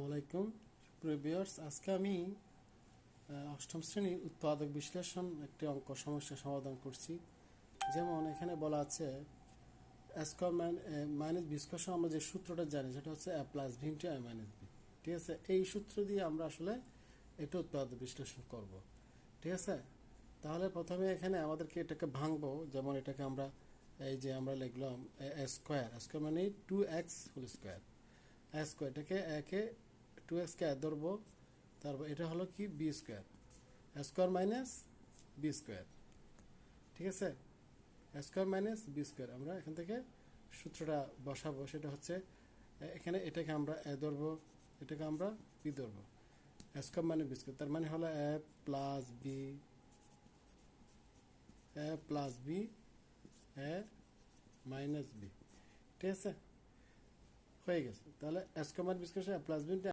আসসালামাইকুম প্রিভিয়ার্স আজকে আমি অষ্টম শ্রেণির উৎপাদক বিশ্লেষণ একটি অঙ্ক সমস্যা সমাধান করছি। যেমন এখানে বলা আছে স্কোয়ার মাইনাস বি স্কোয়ার আমরা যে সূত্রটা জানি, সেটা হচ্ছে A plus B minus B ঠিক আছে? এই সূত্র দিয়ে আমরা আসলে এটা উৎপাদক বিশ্লেষণ করব। ঠিক আছে? তাহলে প্রথমে এখানে আমাদেরকে এটাকে ভাঙবো। যেমন এটাকে আমরা, এই যে আমরা লিখলাম স্কোয়ার স্কোয়ার মানে two X whole square square এটাকে একে টু কে ধরবো তারপর এটা হলো কি? B square square minus B square ঠিক আছে? স্কোয়ার মাইনাস বি স্কোয়ার আমরা এখান থেকে সূত্রটা বসাবো। সেটা হচ্ছে, এখানে এটাকে আমরা এ ধরবো, এটাকে আমরা বি ধরবো। স্কোয়ার মানে বি স্কোয়ার তার মানে হলো A plus B A plus B A minus B ঠিক আছে? হয়ে গেছে। তাহলে স্কোয়ার মানে বি স্কোয়ার প্লাস বি